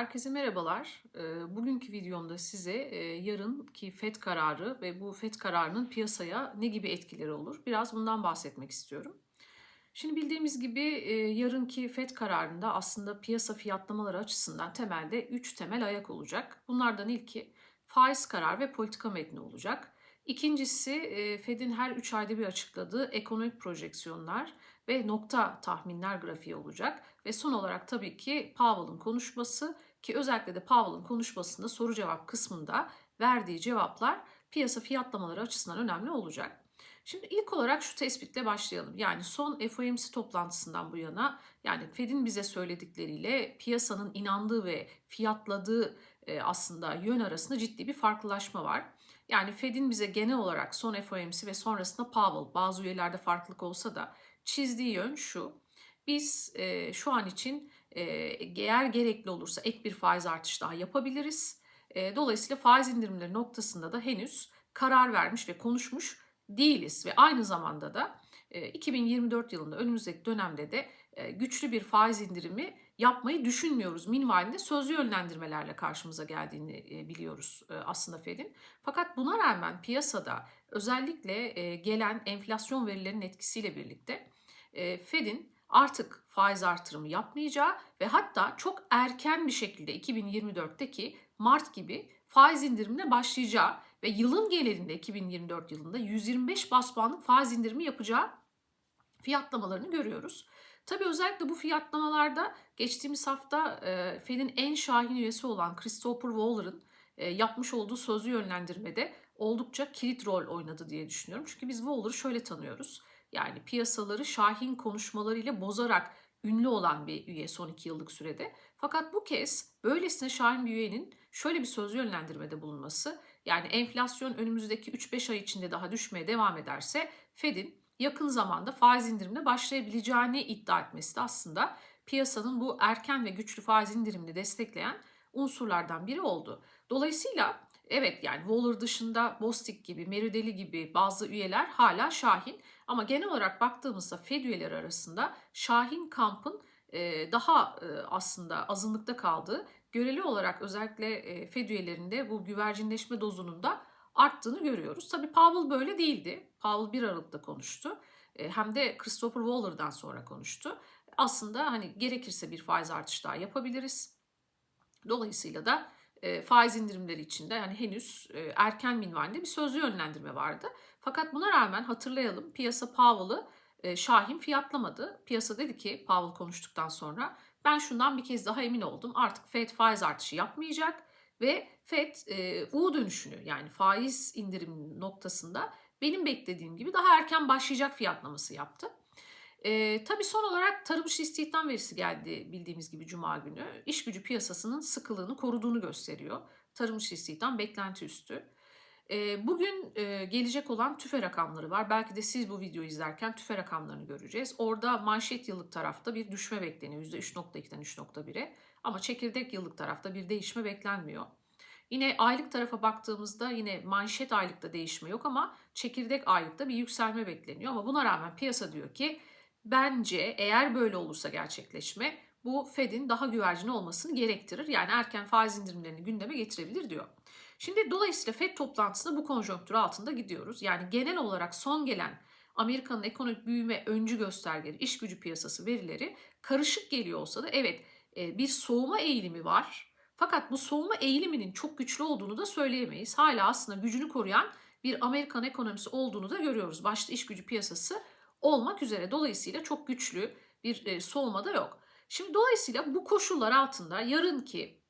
Herkese merhabalar. Eee, Bugünkü videomda size eee, yarınki FED kararı ve bu FED kararının piyasaya ne gibi etkileri olur? Biraz bundan bahsetmek istiyorum. Şimdi bildiğimiz gibi eee, yarınki FED kararında aslında piyasa fiyatlamaları açısından temelde 3 temel ayak olacak. Bunlardan ilki faiz karar ve politika metni olacak. İkincisi eee, Fed'in her 3 ayda bir açıkladığı ekonomik projeksiyonlar ve nokta tahminler grafiği olacak. Ve son olarak tabii ki Powell'ın konuşması ki özellikle de Powell'ın konuşmasında soru cevap kısmında verdiği cevaplar piyasa fiyatlamaları açısından önemli olacak. Şimdi ilk olarak şu tespitle başlayalım. Yani son FOMC toplantısından bu yana yani Fed'in bize söyledikleriyle piyasanın inandığı ve fiyatladığı e, aslında yön arasında ciddi bir farklılaşma var. Yani Fed'in bize genel olarak son FOMC ve sonrasında Powell bazı üyelerde farklılık olsa da çizdiği yön şu. Biz e, şu an için eğer gerekli olursa ek bir faiz artışı daha yapabiliriz. Dolayısıyla faiz indirimleri noktasında da henüz karar vermiş ve konuşmuş değiliz ve aynı zamanda da e, 2024 yılında önümüzdeki dönemde de güçlü bir faiz indirimi yapmayı düşünmüyoruz. Minvalinde sözlü yönlendirmelerle karşımıza geldiğini biliyoruz aslında Fed'in. Fakat buna rağmen piyasada özellikle gelen enflasyon verilerinin etkisiyle birlikte Fed'in artık faiz artırımı yapmayacağı ve hatta çok erken bir şekilde 2024'teki Mart gibi faiz indirimine başlayacağı ve yılın genelinde 2024 yılında 125 bas puanlık faiz indirimi yapacağı fiyatlamalarını görüyoruz. Tabii özellikle bu fiyatlamalarda geçtiğimiz hafta e, Fed'in en şahin üyesi olan Christopher Waller'ın e, yapmış olduğu sözlü yönlendirmede oldukça kilit rol oynadı diye düşünüyorum. Çünkü biz Waller'ı şöyle tanıyoruz. Yani piyasaları şahin konuşmalarıyla bozarak ünlü olan bir üye son iki yıllık sürede. Fakat bu kez böylesine şahin bir üyenin şöyle bir sözlü yönlendirmede bulunması yani enflasyon önümüzdeki 3-5 ay içinde daha düşmeye devam ederse Fed'in yakın zamanda faiz indirimine başlayabileceğini iddia etmesi de aslında piyasanın bu erken ve güçlü faiz indirimini destekleyen unsurlardan biri oldu. Dolayısıyla evet yani Waller dışında Bostic gibi, Merideli gibi bazı üyeler hala Şahin ama genel olarak baktığımızda Fed üyeleri arasında Şahin kampın daha aslında azınlıkta kaldığı, göreli olarak özellikle Fed üyelerinde bu güvercinleşme dozunun da arttığını görüyoruz. Tabii Powell böyle değildi. Powell 1 Aralık'ta konuştu. Hem de Christopher Waller'dan sonra konuştu. Aslında hani gerekirse bir faiz artışı daha yapabiliriz. Dolayısıyla da faiz indirimleri içinde yani henüz erken minvalinde bir sözlü yönlendirme vardı. Fakat buna rağmen hatırlayalım piyasa Powell'ı Şahin fiyatlamadı. Piyasa dedi ki Powell konuştuktan sonra ben şundan bir kez daha emin oldum. Artık Fed faiz artışı yapmayacak ve Fed e, U dönüşünü yani faiz indirim noktasında benim beklediğim gibi daha erken başlayacak fiyatlaması yaptı. E, tabii son olarak tarım dışı istihdam verisi geldi bildiğimiz gibi Cuma günü. İş gücü piyasasının sıkılığını koruduğunu gösteriyor. Tarım dışı istihdam beklenti üstü. Bugün gelecek olan tüfe rakamları var. Belki de siz bu videoyu izlerken tüfe rakamlarını göreceğiz. Orada manşet yıllık tarafta bir düşme bekleniyor %3.2'den 3.1'e. Ama çekirdek yıllık tarafta bir değişme beklenmiyor. Yine aylık tarafa baktığımızda yine manşet aylıkta değişme yok ama çekirdek aylıkta bir yükselme bekleniyor. Ama buna rağmen piyasa diyor ki bence eğer böyle olursa gerçekleşme bu Fed'in daha güvercin olmasını gerektirir. Yani erken faiz indirimlerini gündeme getirebilir diyor. Şimdi dolayısıyla Fed toplantısında bu konjonktür altında gidiyoruz. Yani genel olarak son gelen Amerika'nın ekonomik büyüme öncü göstergeleri, iş gücü piyasası verileri karışık geliyor olsa da evet bir soğuma eğilimi var. Fakat bu soğuma eğiliminin çok güçlü olduğunu da söyleyemeyiz. Hala aslında gücünü koruyan bir Amerikan ekonomisi olduğunu da görüyoruz. Başta iş gücü piyasası olmak üzere. Dolayısıyla çok güçlü bir soğuma da yok. Şimdi dolayısıyla bu koşullar altında yarınki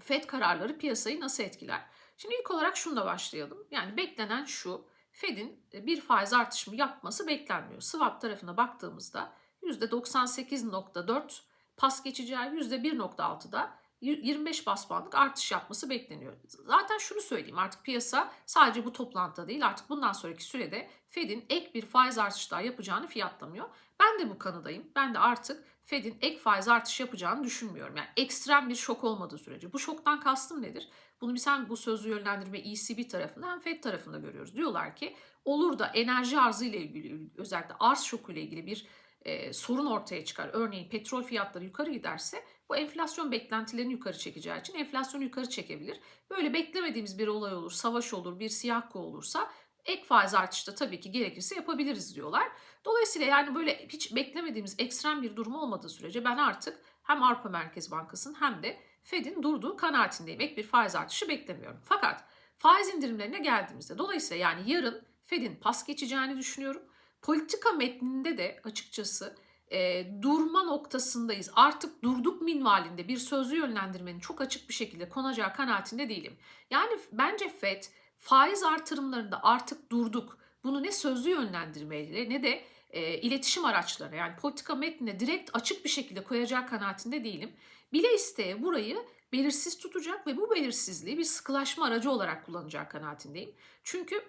FED kararları piyasayı nasıl etkiler? Şimdi ilk olarak şununla başlayalım. Yani beklenen şu. Fed'in bir faiz artışımı yapması beklenmiyor. Swap tarafına baktığımızda %98.4 pas geçeceği %1.6'da 25 bas puanlık artış yapması bekleniyor. Zaten şunu söyleyeyim artık piyasa sadece bu toplantıda değil artık bundan sonraki sürede Fed'in ek bir faiz artışı daha yapacağını fiyatlamıyor. Ben de bu kanıdayım. Ben de artık Fed'in ek faiz artışı yapacağını düşünmüyorum. Yani ekstrem bir şok olmadığı sürece. Bu şoktan kastım nedir? Bunu biz hem bu sözlü yönlendirme ECB tarafında hem Fed tarafında görüyoruz. Diyorlar ki olur da enerji arzı ile ilgili özellikle arz şoku ile ilgili bir e, sorun ortaya çıkar. Örneğin petrol fiyatları yukarı giderse Bu enflasyon beklentilerini yukarı çekeceği için enflasyonu yukarı çekebilir. Böyle beklemediğimiz bir olay olur, savaş olur, bir siyah kuğu olursa ek faiz artışı tabii ki gerekirse yapabiliriz diyorlar. Dolayısıyla yani böyle hiç beklemediğimiz ekstrem bir durum olmadığı sürece ben artık hem Avrupa Merkez Bankası'nın hem de Fed'in durduğu kanaatindeyim. Ek bir faiz artışı beklemiyorum. Fakat faiz indirimlerine geldiğimizde dolayısıyla yani yarın Fed'in pas geçeceğini düşünüyorum. Politika metninde de açıkçası e, durma noktasındayız. Artık durduk minvalinde bir sözlü yönlendirmenin çok açık bir şekilde konacağı kanaatinde değilim. Yani bence Fed faiz artırımlarında artık durduk. Bunu ne sözlü yönlendirmeyle ne de e, iletişim araçları yani politika metnine direkt açık bir şekilde koyacağı kanaatinde değilim. Bile isteye burayı belirsiz tutacak ve bu belirsizliği bir sıkılaşma aracı olarak kullanacağı kanaatindeyim. Çünkü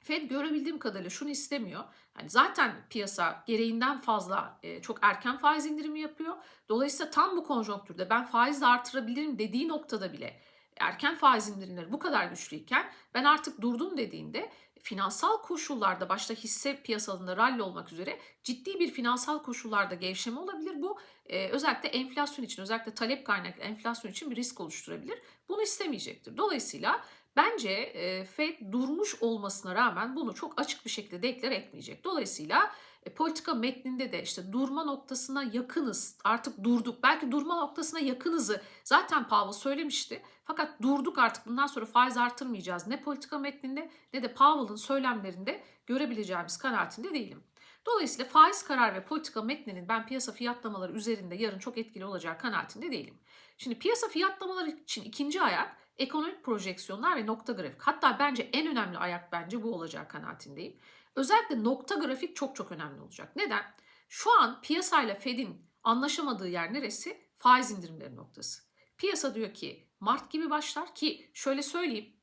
Fed görebildiğim kadarıyla şunu istemiyor. Yani zaten piyasa gereğinden fazla e, çok erken faiz indirimi yapıyor. Dolayısıyla tam bu konjonktürde ben faiz de artırabilirim dediği noktada bile erken faiz indirimleri bu kadar güçlüyken ben artık durdum dediğinde finansal koşullarda başta hisse piyasalarında rally olmak üzere ciddi bir finansal koşullarda gevşeme olabilir. Bu e, özellikle enflasyon için özellikle talep kaynaklı enflasyon için bir risk oluşturabilir. Bunu istemeyecektir. Dolayısıyla Bence Fed durmuş olmasına rağmen bunu çok açık bir şekilde deklar etmeyecek. Dolayısıyla e, politika metninde de işte durma noktasına yakınız, artık durduk. Belki durma noktasına yakınızı zaten Powell söylemişti. Fakat durduk artık bundan sonra faiz artırmayacağız. Ne politika metninde ne de Powell'ın söylemlerinde görebileceğimiz kanaatinde değilim. Dolayısıyla faiz karar ve politika metninin ben piyasa fiyatlamaları üzerinde yarın çok etkili olacağı kanaatinde değilim. Şimdi piyasa fiyatlamaları için ikinci ayak ekonomik projeksiyonlar ve nokta grafik. Hatta bence en önemli ayak bence bu olacağı kanaatindeyim. Özellikle nokta grafik çok çok önemli olacak. Neden? Şu an piyasayla Fed'in anlaşamadığı yer neresi? Faiz indirimleri noktası. Piyasa diyor ki Mart gibi başlar ki şöyle söyleyeyim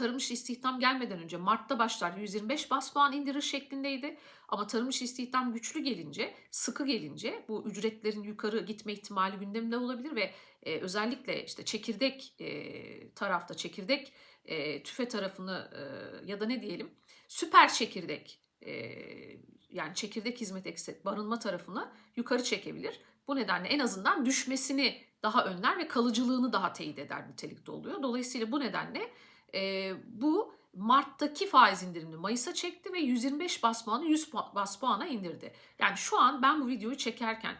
tarım işi istihdam gelmeden önce Mart'ta başlar 125 bas puan indirir şeklindeydi. Ama tarım işi istihdam güçlü gelince, sıkı gelince bu ücretlerin yukarı gitme ihtimali gündemde olabilir ve e, özellikle işte çekirdek e, tarafta çekirdek e, tüfe tarafını e, ya da ne diyelim süper çekirdek e, yani çekirdek hizmet ekset barınma tarafını yukarı çekebilir. Bu nedenle en azından düşmesini daha önler ve kalıcılığını daha teyit eder nitelikte oluyor. Dolayısıyla bu nedenle e, bu Mart'taki faiz indirimini Mayıs'a çekti ve 125 bas puanı 100 bas puana indirdi. Yani şu an ben bu videoyu çekerken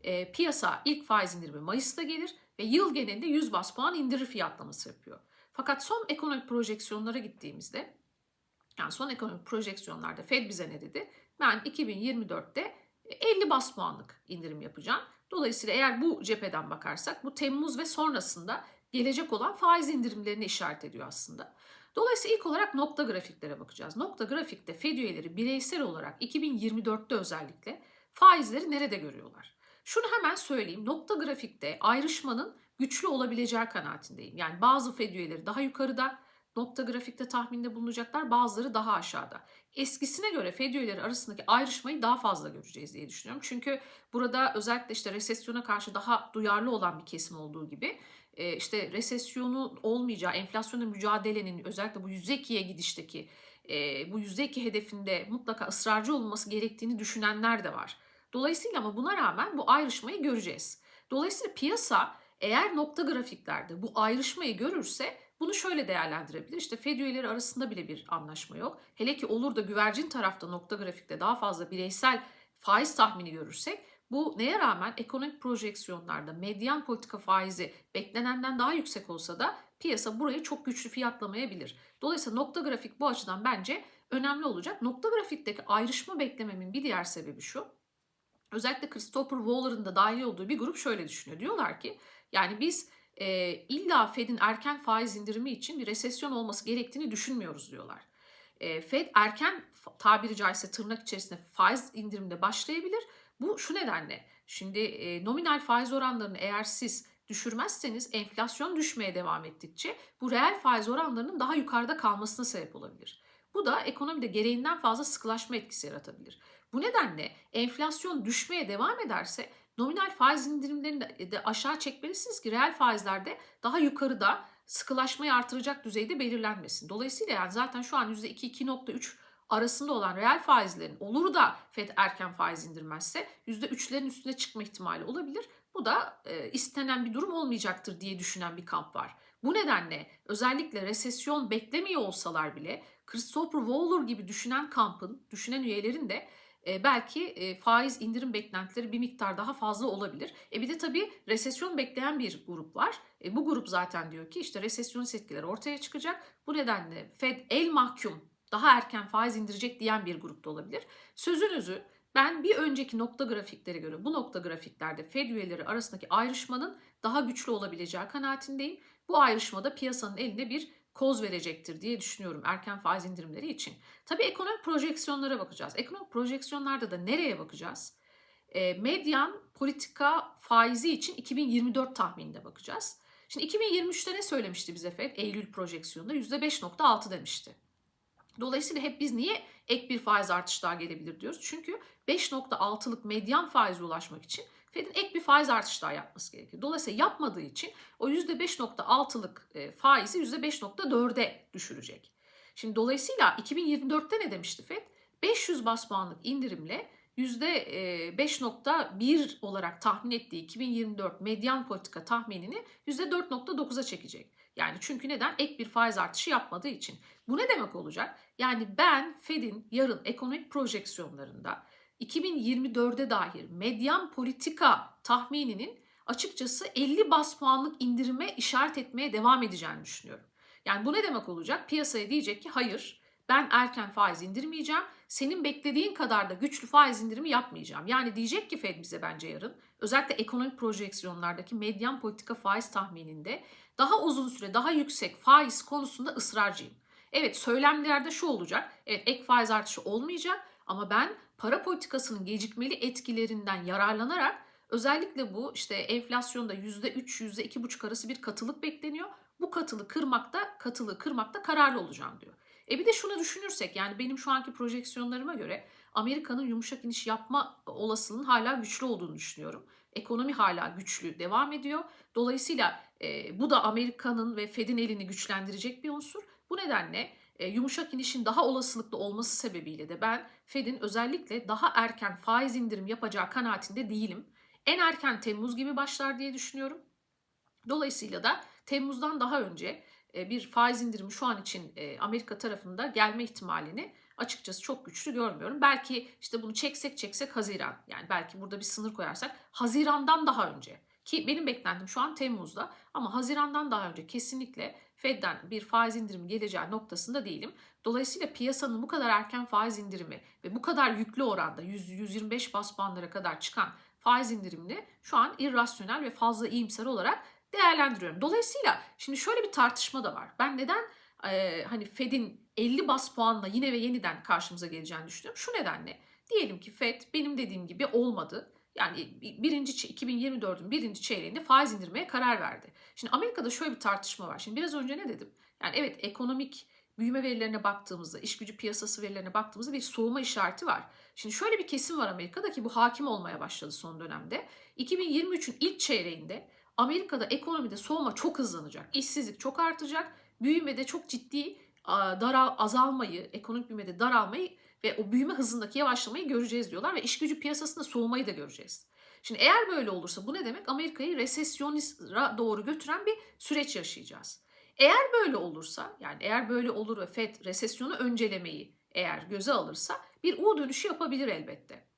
e, piyasa ilk faiz indirimi Mayıs'ta gelir ve yıl genelinde 100 bas puan indirir fiyatlaması yapıyor. Fakat son ekonomik projeksiyonlara gittiğimizde yani son ekonomik projeksiyonlarda Fed bize ne dedi? Ben 2024'te 50 bas puanlık indirim yapacağım. Dolayısıyla eğer bu cepheden bakarsak bu Temmuz ve sonrasında gelecek olan faiz indirimlerini işaret ediyor aslında. Dolayısıyla ilk olarak nokta grafiklere bakacağız. Nokta grafikte Fed üyeleri bireysel olarak 2024'te özellikle faizleri nerede görüyorlar? Şunu hemen söyleyeyim. Nokta grafikte ayrışmanın güçlü olabileceği kanaatindeyim. Yani bazı Fed üyeleri daha yukarıda nokta grafikte tahminde bulunacaklar, bazıları daha aşağıda. Eskisine göre Fed üyeleri arasındaki ayrışmayı daha fazla göreceğiz diye düşünüyorum. Çünkü burada özellikle işte resesyona karşı daha duyarlı olan bir kesim olduğu gibi e, işte resesyonu olmayacağı, enflasyonla mücadelenin özellikle bu %2'ye gidişteki e, bu %2 hedefinde mutlaka ısrarcı olması gerektiğini düşünenler de var. Dolayısıyla ama buna rağmen bu ayrışmayı göreceğiz. Dolayısıyla piyasa eğer nokta grafiklerde bu ayrışmayı görürse bunu şöyle değerlendirebilir. İşte Fed üyeleri arasında bile bir anlaşma yok. Hele ki olur da güvercin tarafta nokta grafikte daha fazla bireysel faiz tahmini görürsek bu neye rağmen ekonomik projeksiyonlarda medyan politika faizi beklenenden daha yüksek olsa da piyasa burayı çok güçlü fiyatlamayabilir. Dolayısıyla nokta grafik bu açıdan bence önemli olacak. Nokta grafikteki ayrışma beklememin bir diğer sebebi şu. Özellikle Christopher Waller'ın da dahil olduğu bir grup şöyle düşünüyor. Diyorlar ki yani biz e, illa Fed'in erken faiz indirimi için bir resesyon olması gerektiğini düşünmüyoruz diyorlar. E, Fed erken tabiri caizse tırnak içerisinde faiz indirimde başlayabilir bu şu nedenle şimdi e, nominal faiz oranlarını eğer siz düşürmezseniz enflasyon düşmeye devam ettikçe bu reel faiz oranlarının daha yukarıda kalmasına sebep olabilir. Bu da ekonomide gereğinden fazla sıkılaşma etkisi yaratabilir. Bu nedenle enflasyon düşmeye devam ederse nominal faiz indirimlerini de aşağı çekmelisiniz ki reel faizlerde daha yukarıda sıkılaşmayı artıracak düzeyde belirlenmesin. Dolayısıyla yani zaten şu an %2-2.3 arasında olan reel faizlerin olur da FED erken faiz indirmezse %3'lerin üstüne çıkma ihtimali olabilir. Bu da e, istenen bir durum olmayacaktır diye düşünen bir kamp var. Bu nedenle özellikle resesyon beklemiyor olsalar bile Christopher Waller gibi düşünen kampın, düşünen üyelerin de e, belki e, faiz indirim beklentileri bir miktar daha fazla olabilir. E bir de tabii resesyon bekleyen bir grup var. E, bu grup zaten diyor ki işte resesyon etkileri ortaya çıkacak. Bu nedenle Fed el mahkum daha erken faiz indirecek diyen bir grupta olabilir. Sözünüzü ben bir önceki nokta grafiklere göre bu nokta grafiklerde Fed üyeleri arasındaki ayrışmanın daha güçlü olabileceği kanaatindeyim. Bu ayrışmada piyasanın eline bir koz verecektir diye düşünüyorum erken faiz indirimleri için. Tabii ekonomik projeksiyonlara bakacağız. Ekonomik projeksiyonlarda da nereye bakacağız? E, medyan politika faizi için 2024 tahmininde bakacağız. Şimdi 2023'te ne söylemişti bize Fed? Eylül projeksiyonunda %5.6 demişti. Dolayısıyla hep biz niye ek bir faiz artışı daha gelebilir diyoruz? Çünkü 5.6'lık medyan faize ulaşmak için Fed'in ek bir faiz artışı daha yapması gerekir. Dolayısıyla yapmadığı için o %5.6'lık e, faizi %5.4'e düşürecek. Şimdi dolayısıyla 2024'te ne demişti Fed? 500 bas puanlık indirimle %5.1 olarak tahmin ettiği 2024 medyan politika tahminini %4.9'a çekecek. Yani çünkü neden? Ek bir faiz artışı yapmadığı için. Bu ne demek olacak? Yani ben Fed'in yarın ekonomik projeksiyonlarında 2024'e dair medyan politika tahmininin açıkçası 50 bas puanlık indirime işaret etmeye devam edeceğini düşünüyorum. Yani bu ne demek olacak? Piyasaya diyecek ki hayır ben erken faiz indirmeyeceğim. Senin beklediğin kadar da güçlü faiz indirimi yapmayacağım. Yani diyecek ki Fed bize bence yarın özellikle ekonomik projeksiyonlardaki medyan politika faiz tahmininde daha uzun süre daha yüksek faiz konusunda ısrarcıyım. Evet söylemlerde şu olacak. Evet ek faiz artışı olmayacak ama ben para politikasının gecikmeli etkilerinden yararlanarak özellikle bu işte enflasyonda %3 %2,5 arası bir katılık bekleniyor. Bu katılı kırmakta, katılığı kırmakta kararlı olacağım diyor. E bir de şunu düşünürsek yani benim şu anki projeksiyonlarıma göre Amerika'nın yumuşak iniş yapma olasılığının hala güçlü olduğunu düşünüyorum. Ekonomi hala güçlü devam ediyor. Dolayısıyla e, bu da Amerika'nın ve Fed'in elini güçlendirecek bir unsur. Bu nedenle e, yumuşak inişin daha olasılıklı olması sebebiyle de ben Fed'in özellikle daha erken faiz indirim yapacağı kanaatinde değilim. En erken Temmuz gibi başlar diye düşünüyorum. Dolayısıyla da Temmuz'dan daha önce bir faiz indirimi şu an için e, Amerika tarafında gelme ihtimalini açıkçası çok güçlü görmüyorum. Belki işte bunu çeksek çeksek Haziran yani belki burada bir sınır koyarsak Haziran'dan daha önce ki benim beklentim şu an Temmuz'da ama Haziran'dan daha önce kesinlikle Fed'den bir faiz indirimi geleceği noktasında değilim. Dolayısıyla piyasanın bu kadar erken faiz indirimi ve bu kadar yüklü oranda 100-125 bas puanlara kadar çıkan faiz indirimini şu an irrasyonel ve fazla iyimser olarak değerlendiriyorum. Dolayısıyla şimdi şöyle bir tartışma da var. Ben neden e, hani Fed'in 50 bas puanla yine ve yeniden karşımıza geleceğini düşünüyorum. Şu nedenle diyelim ki Fed benim dediğim gibi olmadı. Yani birinci 2024'ün birinci çeyreğinde faiz indirmeye karar verdi. Şimdi Amerika'da şöyle bir tartışma var. Şimdi biraz önce ne dedim? Yani evet ekonomik büyüme verilerine baktığımızda, iş gücü piyasası verilerine baktığımızda bir soğuma işareti var. Şimdi şöyle bir kesim var Amerika'da ki bu hakim olmaya başladı son dönemde. 2023'ün ilk çeyreğinde Amerika'da ekonomide soğuma çok hızlanacak. İşsizlik çok artacak. Büyümede çok ciddi daral, azalmayı, ekonomik büyümede daralmayı ve o büyüme hızındaki yavaşlamayı göreceğiz diyorlar ve iş gücü piyasasında soğumayı da göreceğiz. Şimdi eğer böyle olursa bu ne demek? Amerika'yı resesyona doğru götüren bir süreç yaşayacağız. Eğer böyle olursa yani eğer böyle olur ve FED resesyonu öncelemeyi eğer göze alırsa bir U dönüşü yapabilir elbette.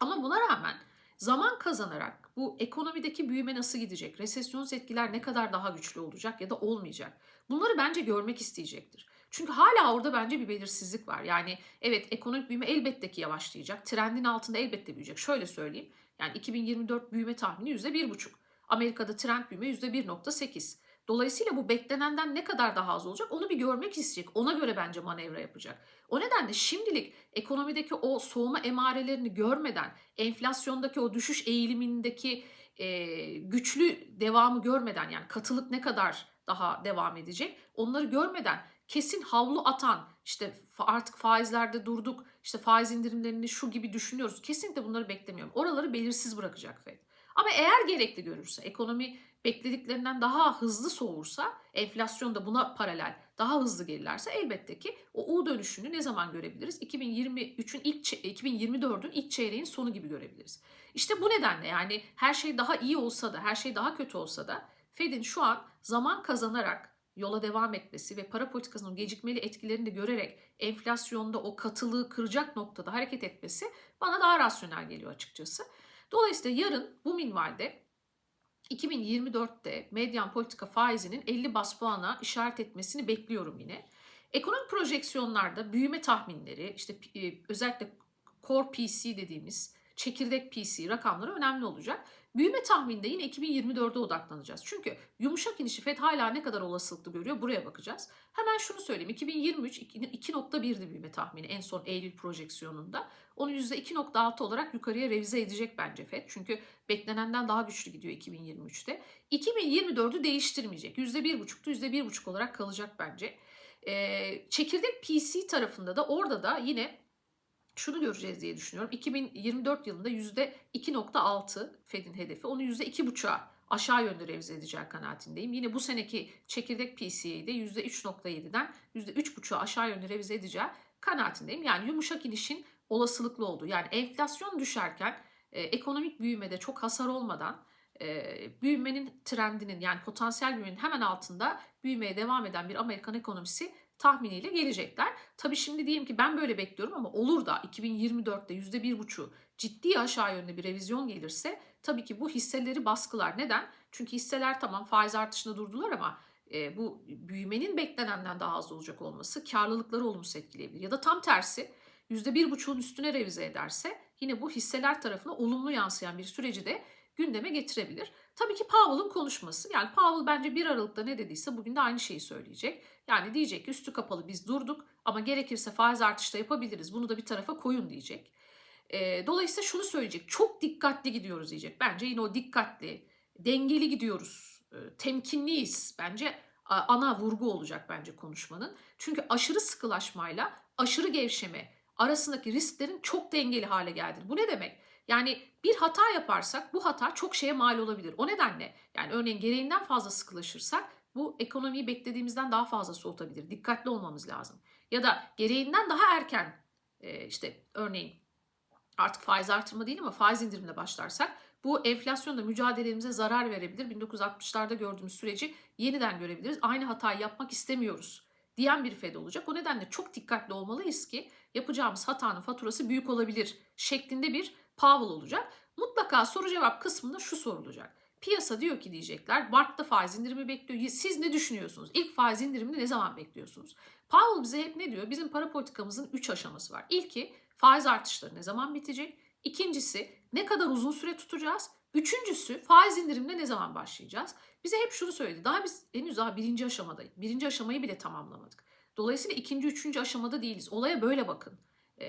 Ama buna rağmen zaman kazanarak bu ekonomideki büyüme nasıl gidecek? Resesyonist etkiler ne kadar daha güçlü olacak ya da olmayacak? Bunları bence görmek isteyecektir. Çünkü hala orada bence bir belirsizlik var. Yani evet ekonomik büyüme elbette ki yavaşlayacak. Trendin altında elbette büyüyecek. Şöyle söyleyeyim. Yani 2024 büyüme tahmini %1,5. Amerika'da trend büyüme %1,8. Dolayısıyla bu beklenenden ne kadar daha az olacak onu bir görmek isteyecek. Ona göre bence manevra yapacak. O nedenle şimdilik ekonomideki o soğuma emarelerini görmeden, enflasyondaki o düşüş eğilimindeki e, güçlü devamı görmeden yani katılık ne kadar daha devam edecek onları görmeden kesin havlu atan işte artık faizlerde durduk işte faiz indirimlerini şu gibi düşünüyoruz. Kesinlikle bunları beklemiyorum. Oraları belirsiz bırakacak FED. Ama eğer gerekli görürse ekonomi beklediklerinden daha hızlı soğursa enflasyon da buna paralel daha hızlı gelirlerse elbette ki o U dönüşünü ne zaman görebiliriz? 2023'ün ilk çe- 2024'ün ilk çeyreğin sonu gibi görebiliriz. İşte bu nedenle yani her şey daha iyi olsa da, her şey daha kötü olsa da Fed'in şu an zaman kazanarak yola devam etmesi ve para politikasının gecikmeli etkilerini de görerek enflasyonda o katılığı kıracak noktada hareket etmesi bana daha rasyonel geliyor açıkçası. Dolayısıyla yarın bu minvalde 2024'te medyan politika faizinin 50 bas puana işaret etmesini bekliyorum yine. Ekonomik projeksiyonlarda büyüme tahminleri, işte e, özellikle core PC dediğimiz çekirdek PC rakamları önemli olacak. Büyüme tahmininde yine 2024'e odaklanacağız. Çünkü yumuşak inişi FED hala ne kadar olasılıklı görüyor buraya bakacağız. Hemen şunu söyleyeyim 2023 2.1'di büyüme tahmini en son Eylül projeksiyonunda. Onu %2.6 olarak yukarıya revize edecek bence FED. Çünkü beklenenden daha güçlü gidiyor 2023'te. 2024'ü değiştirmeyecek. %1.5'tu %1.5 olarak kalacak bence. Ee, çekirdek PC tarafında da orada da yine şunu göreceğiz diye düşünüyorum. 2024 yılında %2.6 Fed'in hedefi. Onu %2.5'a aşağı yönde revize edeceği kanaatindeyim. Yine bu seneki çekirdek PCA'yı da %3.7'den %3.5'a aşağı yönde revize edeceği kanaatindeyim. Yani yumuşak inişin olasılıklı olduğu. Yani enflasyon düşerken e, ekonomik büyümede çok hasar olmadan e, büyümenin trendinin yani potansiyel büyümenin hemen altında büyümeye devam eden bir Amerikan ekonomisi tahminiyle gelecekler. Tabii şimdi diyeyim ki ben böyle bekliyorum ama olur da 2024'te %1,5 ciddi aşağı yönde bir revizyon gelirse tabii ki bu hisseleri baskılar. Neden? Çünkü hisseler tamam faiz artışında durdular ama e, bu büyümenin beklenenden daha az olacak olması karlılıkları olumsuz etkileyebilir. Ya da tam tersi %1,5'un üstüne revize ederse yine bu hisseler tarafına olumlu yansıyan bir süreci de gündeme getirebilir. Tabii ki Powell'ın konuşması. Yani Powell bence 1 Aralık'ta ne dediyse bugün de aynı şeyi söyleyecek. Yani diyecek ki üstü kapalı biz durduk ama gerekirse faiz artışı da yapabiliriz. Bunu da bir tarafa koyun diyecek. E, dolayısıyla şunu söyleyecek. Çok dikkatli gidiyoruz diyecek. Bence yine o dikkatli, dengeli gidiyoruz. E, temkinliyiz. Bence ana vurgu olacak bence konuşmanın. Çünkü aşırı sıkılaşmayla aşırı gevşeme arasındaki risklerin çok dengeli hale geldi. Bu ne demek? Yani bir hata yaparsak bu hata çok şeye mal olabilir. O nedenle yani örneğin gereğinden fazla sıkılaşırsak bu ekonomiyi beklediğimizden daha fazla soğutabilir. Dikkatli olmamız lazım. Ya da gereğinden daha erken e, işte örneğin artık faiz artırma değil ama faiz indirimine başlarsak bu enflasyonla mücadelemize zarar verebilir. 1960'larda gördüğümüz süreci yeniden görebiliriz. Aynı hatayı yapmak istemiyoruz diyen bir Fed olacak. O nedenle çok dikkatli olmalıyız ki yapacağımız hatanın faturası büyük olabilir şeklinde bir Powell olacak. Mutlaka soru cevap kısmında şu sorulacak. Piyasa diyor ki diyecekler Mart'ta faiz indirimi bekliyor. Siz ne düşünüyorsunuz? İlk faiz indirimini ne zaman bekliyorsunuz? Powell bize hep ne diyor? Bizim para politikamızın 3 aşaması var. İlki faiz artışları ne zaman bitecek? İkincisi ne kadar uzun süre tutacağız? Üçüncüsü faiz indirimine ne zaman başlayacağız? Bize hep şunu söyledi. Daha biz henüz daha birinci aşamadayız. Birinci aşamayı bile tamamlamadık. Dolayısıyla ikinci, üçüncü aşamada değiliz. Olaya böyle bakın e,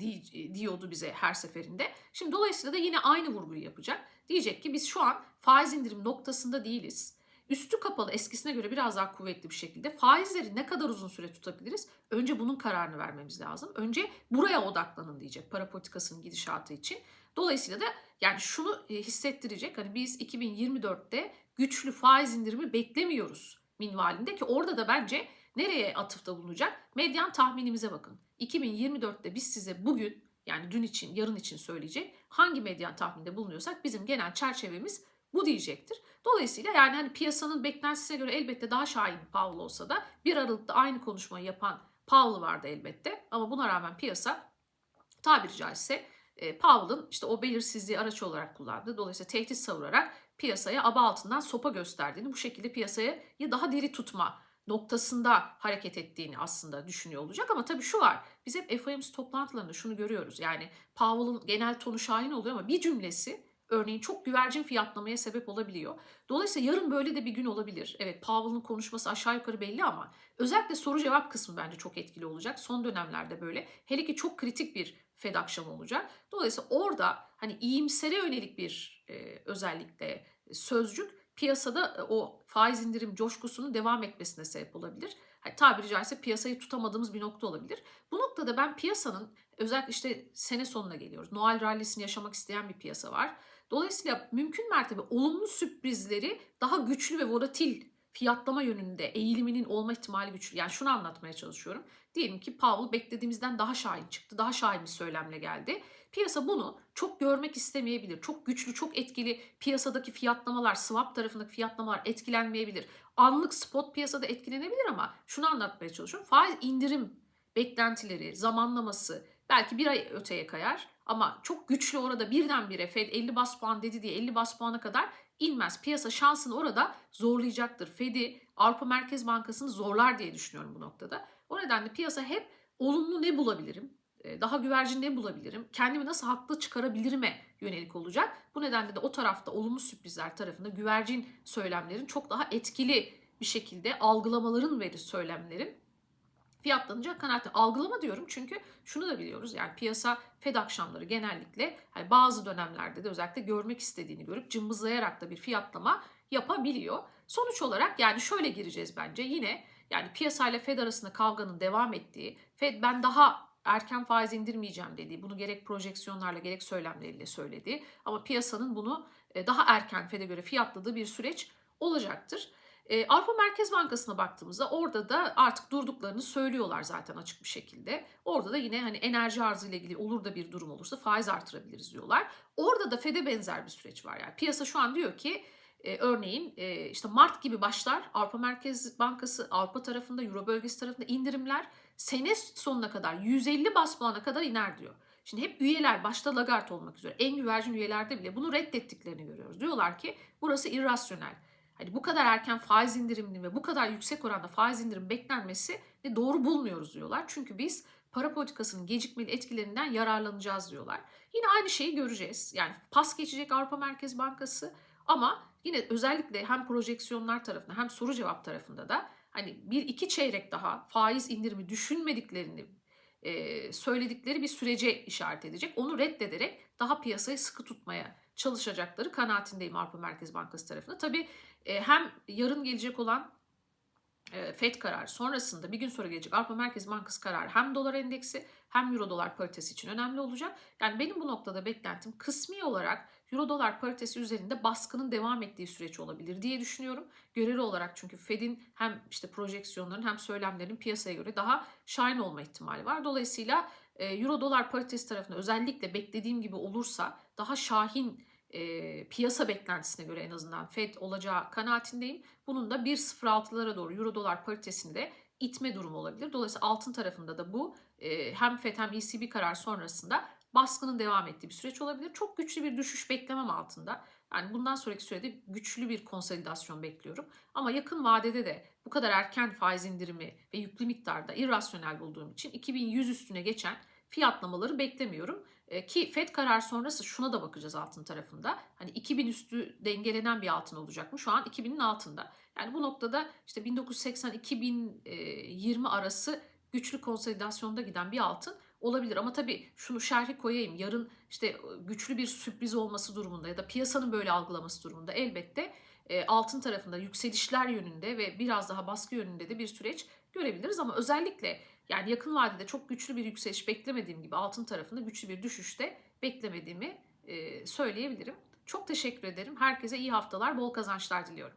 di, diyordu bize her seferinde. Şimdi dolayısıyla da yine aynı vurguyu yapacak. Diyecek ki biz şu an faiz indirim noktasında değiliz. Üstü kapalı eskisine göre biraz daha kuvvetli bir şekilde faizleri ne kadar uzun süre tutabiliriz? Önce bunun kararını vermemiz lazım. Önce buraya odaklanın diyecek para politikasının gidişatı için. Dolayısıyla da yani şunu hissettirecek hani biz 2024'te güçlü faiz indirimi beklemiyoruz minvalinde ki orada da bence nereye atıfta bulunacak? Medyan tahminimize bakın. 2024'te biz size bugün yani dün için, yarın için söyleyecek hangi medyan tahminde bulunuyorsak bizim genel çerçevemiz bu diyecektir. Dolayısıyla yani hani piyasanın beklentisine göre elbette daha şahin Powell olsa da bir Aralık'ta aynı konuşmayı yapan Powell vardı elbette. Ama buna rağmen piyasa tabiri caizse e, Powell'ın işte o belirsizliği araç olarak kullandı. Dolayısıyla tehdit savurarak piyasaya aba altından sopa gösterdiğini, bu şekilde piyasayı daha diri tutma noktasında hareket ettiğini aslında düşünüyor olacak. Ama tabii şu var. Biz hep FOMC toplantılarında şunu görüyoruz. Yani Powell'ın genel tonu şahin oluyor ama bir cümlesi örneğin çok güvercin fiyatlamaya sebep olabiliyor. Dolayısıyla yarın böyle de bir gün olabilir. Evet Powell'ın konuşması aşağı yukarı belli ama özellikle soru cevap kısmı bence çok etkili olacak. Son dönemlerde böyle. Hele ki çok kritik bir Fed akşamı olacak. Dolayısıyla orada hani iyimsere yönelik bir e, özellikle sözcük piyasada e, o faiz indirim coşkusunun devam etmesine sebep olabilir. Yani tabiri caizse piyasayı tutamadığımız bir nokta olabilir. Bu noktada ben piyasanın özellikle işte sene sonuna geliyoruz. Noel rallisini yaşamak isteyen bir piyasa var. Dolayısıyla mümkün mertebe olumlu sürprizleri daha güçlü ve volatil fiyatlama yönünde eğiliminin olma ihtimali güçlü. Yani şunu anlatmaya çalışıyorum. Diyelim ki Powell beklediğimizden daha şahin çıktı. Daha şahin bir söylemle geldi. Piyasa bunu çok görmek istemeyebilir. Çok güçlü, çok etkili piyasadaki fiyatlamalar, swap tarafındaki fiyatlamalar etkilenmeyebilir. Anlık spot piyasada etkilenebilir ama şunu anlatmaya çalışıyorum. Faiz indirim beklentileri, zamanlaması belki bir ay öteye kayar ama çok güçlü orada birdenbire Fed 50 bas puan dedi diye 50 bas puana kadar inmez. Piyasa şansını orada zorlayacaktır. Fed'i, Avrupa Merkez Bankası'nı zorlar diye düşünüyorum bu noktada. O nedenle piyasa hep olumlu ne bulabilirim, e, daha güvercin ne bulabilirim, kendimi nasıl haklı çıkarabilirime yönelik olacak. Bu nedenle de o tarafta olumlu sürprizler tarafında güvercin söylemlerin çok daha etkili bir şekilde algılamaların verir söylemlerin fiyatlanacak kanaatinde. Algılama diyorum çünkü şunu da biliyoruz yani piyasa Fed akşamları genellikle hani bazı dönemlerde de özellikle görmek istediğini görüp cımbızlayarak da bir fiyatlama yapabiliyor. Sonuç olarak yani şöyle gireceğiz bence yine yani piyasayla Fed arasında kavganın devam ettiği, Fed ben daha erken faiz indirmeyeceğim dediği, bunu gerek projeksiyonlarla gerek söylemleriyle söyledi. Ama piyasanın bunu e, daha erken Fed'e göre fiyatladığı bir süreç olacaktır. E, Avrupa Merkez Bankası'na baktığımızda orada da artık durduklarını söylüyorlar zaten açık bir şekilde. Orada da yine hani enerji arzı ile ilgili olur da bir durum olursa faiz artırabiliriz diyorlar. Orada da Fed'e benzer bir süreç var. Yani piyasa şu an diyor ki e, örneğin e, işte Mart gibi başlar Avrupa Merkez Bankası Avrupa tarafında Euro bölgesi tarafında indirimler sene sonuna kadar 150 bas puana kadar iner diyor. Şimdi hep üyeler başta Lagarde olmak üzere en güvercin üyelerde bile bunu reddettiklerini görüyoruz. Diyorlar ki burası irrasyonel. Hani bu kadar erken faiz indiriminin ve bu kadar yüksek oranda faiz indirim beklenmesi de doğru bulmuyoruz diyorlar. Çünkü biz para politikasının gecikmeli etkilerinden yararlanacağız diyorlar. Yine aynı şeyi göreceğiz. Yani pas geçecek Avrupa Merkez Bankası ama yine özellikle hem projeksiyonlar tarafında hem soru cevap tarafında da hani bir iki çeyrek daha faiz indirimi düşünmediklerini söyledikleri bir sürece işaret edecek. Onu reddederek daha piyasayı sıkı tutmaya çalışacakları kanaatindeyim Avrupa Merkez Bankası tarafında. Tabii e, hem yarın gelecek olan e, FED kararı sonrasında bir gün sonra gelecek Avrupa Merkez Bankası kararı hem dolar endeksi hem euro dolar paritesi için önemli olacak. Yani benim bu noktada beklentim kısmi olarak euro dolar paritesi üzerinde baskının devam ettiği süreç olabilir diye düşünüyorum. Göreli olarak çünkü Fed'in hem işte projeksiyonların hem söylemlerin piyasaya göre daha şahin olma ihtimali var. Dolayısıyla e, euro dolar paritesi tarafında özellikle beklediğim gibi olursa daha şahin e, piyasa beklentisine göre en azından Fed olacağı kanaatindeyim. Bunun da 1.06'lara doğru euro dolar paritesinde itme durumu olabilir. Dolayısıyla altın tarafında da bu e, hem FED hem ECB karar sonrasında baskının devam ettiği bir süreç olabilir. Çok güçlü bir düşüş beklemem altında. Yani bundan sonraki sürede güçlü bir konsolidasyon bekliyorum. Ama yakın vadede de bu kadar erken faiz indirimi ve yüklü miktarda irrasyonel bulduğum için 2100 üstüne geçen fiyatlamaları beklemiyorum. E, ki FED karar sonrası şuna da bakacağız altın tarafında. Hani 2000 üstü dengelenen bir altın olacak mı? Şu an 2000'in altında. Yani bu noktada işte 1980-2020 arası güçlü konsolidasyonda giden bir altın olabilir. Ama tabii şunu şerhi koyayım. Yarın işte güçlü bir sürpriz olması durumunda ya da piyasanın böyle algılaması durumunda elbette e, altın tarafında yükselişler yönünde ve biraz daha baskı yönünde de bir süreç görebiliriz. Ama özellikle yani yakın vadede çok güçlü bir yükseliş beklemediğim gibi altın tarafında güçlü bir düşüşte beklemediğimi e, söyleyebilirim. Çok teşekkür ederim. Herkese iyi haftalar, bol kazançlar diliyorum.